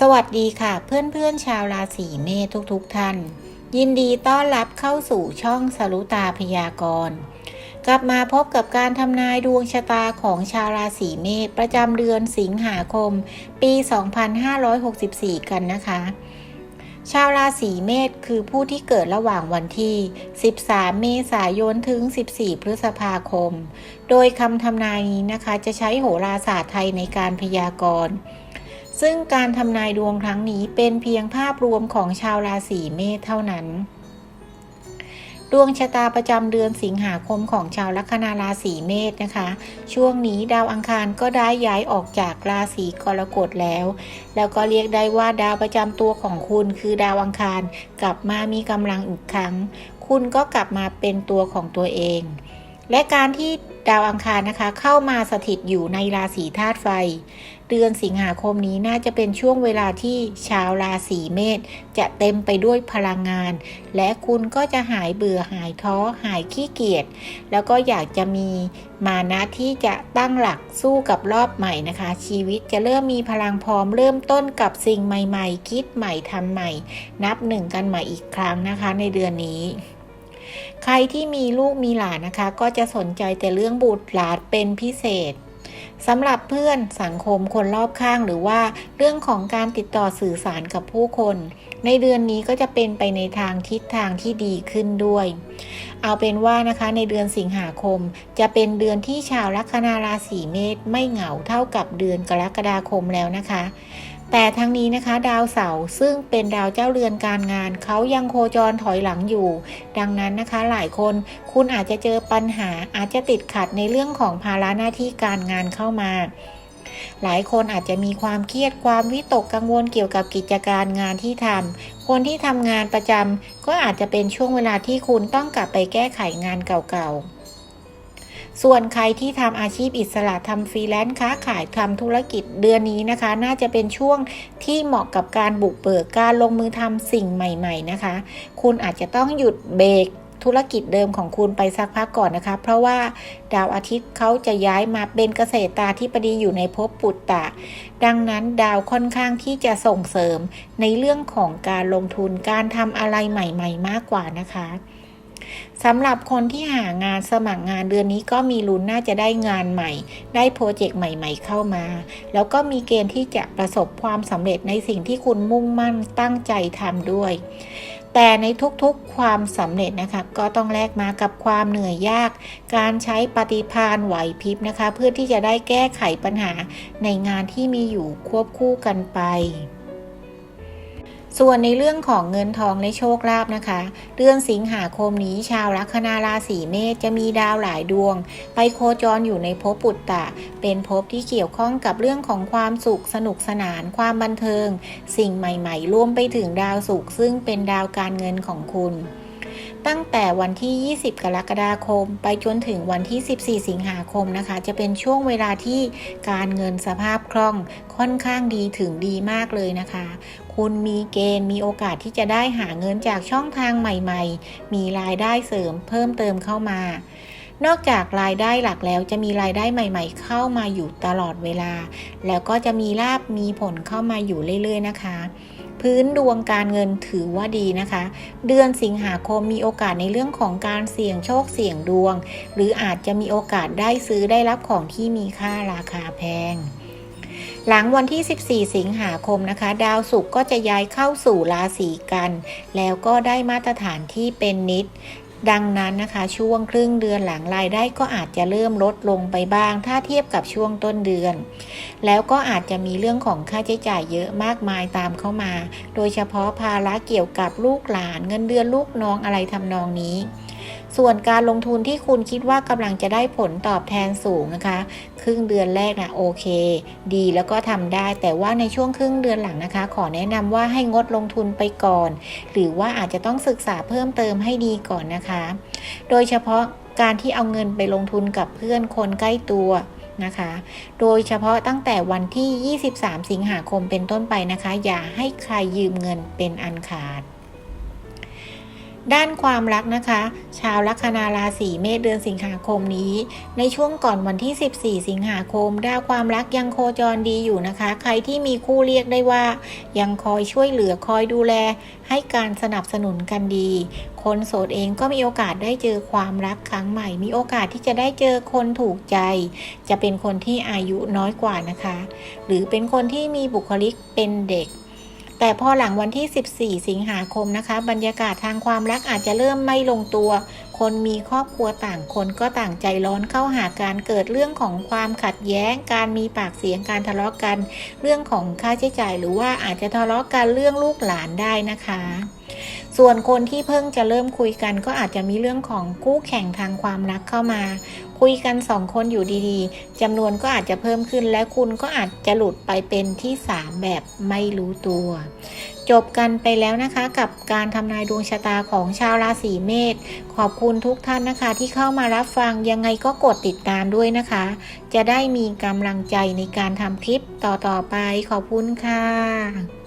สวัสดีค่ะเพื่อนๆชาวราศีเมษทุกๆทท่าน ยินดีต้อนรับเข้าสู่ช่องสรุตาพยากรณ์กลับมาพบกับการทำนายดวงชะตาของชาวราศีเมษประจำเดือนสิงหาคม ปี 2564 กันนะคะ ชาวราศีเมษคือผู้ที่เกิดระหว่างวันที่ 13 เมษายนถึง 14 พฤษภาคม โดยคำทำนายนี้นะคะจะใช้โหราศาสตร์ไทยในการพยากรณ์ ซึ่งการทำนายดวงครั้งนี้เป็นเพียงภาพรวมของชาวราศีเมษเท่านั้น ดวงชะตาประจำเดือนสิงหาคมของชาวลัคนาราศีเมษนะคะ ช่วงนี้ดาวอังคารก็ได้ย้ายออกจากราศีกรกฎแล้ว แล้วก็เรียกได้ว่าดาวประจำตัวของคุณคือดาวอังคารกลับมามีกำลังอีกครั้ง คุณก็กลับมาเป็นตัวของตัวเอง และการที่ ดาวอังคารนะคะ เข้ามาสถิตอยู่ในราศีธาตุไฟ เดือนสิงหาคมนี้น่าจะเป็นช่วงเวลาที่ชาวราศีเมษจะเต็มไปด้วยพลังงาน และคุณก็จะหายเบื่อหายท้อหายขี้เกียจแล้วก็อยากจะมีมานะที่จะตั้งหลักสู้กับรอบใหม่นะคะ ชีวิตจะเริ่มมีพลังพร้อมเริ่มต้นกับสิ่งใหม่ ๆ คิดใหม่ทำใหม่ นับหนึ่งกันใหม่อีกครั้งนะคะในเดือนนี้ ใครที่มีลูกมีหลานนะคะ ก็จะสนใจแต่เรื่องบุตรหลานเป็นพิเศษสำหรับเพื่อนสังคมคนรอบข้างหรือว่าเรื่องของการติดต่อสื่อสารกับผู้คน ในเดือนนี้ก็จะเป็นไปในทางทิศทางที่ดีขึ้นด้วย เอาเป็นว่านะคะในเดือนสิงหาคม จะเป็นเดือนที่ชาวลัคนาราศีเมษไม่เหงาเท่ากับเดือนกรกฎาคมแล้วนะคะ แต่ทั้งนี้นะคะ ดาวเสาร์ซึ่งเป็นดาวเจ้าเรือนการงาน เขายังโคจรถอยหลังอยู่ ดังนั้นนะคะหลายคนคุณอาจจะเจอปัญหาอาจจะติดขัดในเรื่องของภาระหน้าที่การงานเข้ามาหลายคนอาจจะมีความเครียดความวิตกกังวลเกี่ยวกับกิจการงานที่ทำ คนที่ทำงานประจำก็อาจจะเป็นช่วงเวลาที่คุณต้องกลับไปแก้ไขงานเก่าๆ ส่วนใครที่ทำอาชีพอิสระทำฟรีแลนซ์ค้าขายทำธุรกิจเดือนนี้นะคะ น่าจะเป็นช่วงที่เหมาะกับการบุกเบิกการลงมือทำสิ่งใหม่ ๆนะคะ คุณอาจจะต้องหยุดเบรกธุรกิจเดิมของคุณไปสักพักก่อนนะคะ เพราะว่าดาวอาทิตย์เขาจะย้ายมาเป็นเกษตราธิบดีอยู่ในภพปุตตะ ดังนั้นดาวค่อนข้างที่จะส่งเสริมในเรื่องของการลงทุนการทำอะไรใหม่ ๆ มากกว่านะคะ สำหรับคนที่หางานสมัครงานเดือนนี้ก็มีลุ้นน่าจะได้งานใหม่ ได้โปรเจกต์ใหม่ ๆ เข้ามา แล้วก็มีเกณฑ์ที่จะประสบความสำเร็จในสิ่งที่คุณมุ่งมั่นตั้งใจทำด้วย แต่ในทุกๆความสำเร็จนะคะ ก็ต้องแลกมากับความเหนื่อยยาก การใช้ปฏิพานไหวพริบนะคะ เพื่อที่จะได้แก้ไขปัญหาในงานที่มีอยู่ควบคู่กันไป ส่วนในเรื่องของเงินทองและโชคลาภนะคะ เดือนสิงหาคมนี้ชาวลัคนาราศีเมษจะมีดาวหลายดวง ไปโคจรอยู่ในภพปุตตะ เป็นภพที่เกี่ยวข้องกับเรื่องของความสุขสนุกสนาน ความบันเทิง สิ่งใหม่ ๆ รวมไปถึงดาวสุขซึ่งเป็นดาวการเงินของคุณ ตั้งแต่วันที่ 20 กรกฎาคม ไปจนถึงวันที่ 14 สิงหาคมนะคะ จะเป็นช่วงเวลาที่การเงินสภาพคล่องค่อนข้างดีถึงดีมากเลยนะคะ คุณมีเกณฑ์มีโอกาสที่จะได้หาเงินจากช่องทางใหม่ๆ มีรายได้เสริมเพิ่มเติมเข้ามานอกจากรายได้หลักแล้วจะมีรายได้ใหม่ ๆ เข้ามาอยู่ตลอดเวลา แล้วก็จะมีลาบมีผลเข้ามาอยู่เรื่อย ๆ นะคะ พื้นดวงการเงินถือว่าดีนะคะ เดือนสิงหาคมมีโอกาสในเรื่องของการเสี่ยงโชคเสี่ยงดวง หรืออาจจะมีโอกาสได้ซื้อได้รับของที่มีค่าราคาแพงหลังวันที่ 14 สิงหาคมนะคะ ดาวศุกร์ก็จะย้ายเข้าสู่ราศีกัน แล้วก็ได้มาตรฐานที่เป็นนิด ดังนั้นนะคะ ช่วงครึ่งเดือนหลังรายได้ก็อาจจะเริ่มลดลงไปบ้าง ถ้าเทียบกับช่วงต้นเดือน แล้วก็อาจจะมีเรื่องของค่าใช้จ่ายเยอะมากมายตามเข้ามา โดยเฉพาะภาระเกี่ยวกับลูกหลานเงินเดือนลูกน้องอะไรทำนองนี้ ส่วนการลงทุนที่คุณคิดว่ากำลังจะได้ผลตอบแทนสูงนะคะ ครึ่งเดือนแรกนะโอเค ดีแล้วก็ทำได้ แต่ว่าในช่วงครึ่งเดือนหลังนะคะ ขอแนะนำว่าให้งดลงทุนไปก่อน หรือว่าอาจจะต้องศึกษาเพิ่มเติมให้ดีก่อนนะคะ โดยเฉพาะการที่เอาเงินไปลงทุนกับเพื่อนคนใกล้ตัวนะคะ โดยเฉพาะตั้งแต่วันที่ 23 สิงหาคมเป็นต้นไปนะคะ อย่าให้ใครยืมเงินเป็นอันขาด ด้านความรักนะคะ ชาวลัคนาราศีเมษเดือนสิงหาคมนี้ ในช่วงก่อนวันที่ 14 สิงหาคมดาวความรักยังโคจรดีอยู่นะคะ ใครที่มีคู่เรียกได้ว่า ยังคอยช่วยเหลือคอยดูแล ให้การสนับสนุนกันดี คนโสดเองก็มีโอกาสได้เจอความรักครั้งใหม่ มีโอกาสที่จะได้เจอคนถูกใจ จะเป็นคนที่อายุน้อยกว่านะคะ หรือเป็นคนที่มีบุคลิกเป็นเด็ก แต่พอหลังวันที่ 14 สิงหาคมนะคะ บรรยากาศทางความรักอาจจะเริ่มไม่ลงตัว คนมีครอบครัวต่างคนก็ต่างใจร้อนเข้าหาการเกิดเรื่องของความขัดแย้ง การมีปากเสียงการทะเลาะกัน เรื่องของค่าใช้จ่าย หรือว่าอาจจะทะเลาะกันเรื่องลูกหลานได้นะคะ ส่วนคนที่เพิ่งจะเริ่มคุยกัน ก็อาจจะมีเรื่องของคู่แข่งทางความรักเข้ามา คุยกันสองคนอยู่ดีๆจำนวนก็อาจจะเพิ่มขึ้น และคุณก็อาจจะหลุดไปเป็นที่ 3 แบบไม่รู้ตัว จบกันไปแล้วนะคะกับการทำนายดวงชะตาของชาวราศีเมษขอบคุณทุกท่านนะคะที่เข้ามารับฟังยังไงก็กดติดตามด้วยนะคะ จะได้มีกำลังใจในการทำคลิปต่อๆไปขอบคุณค่ะ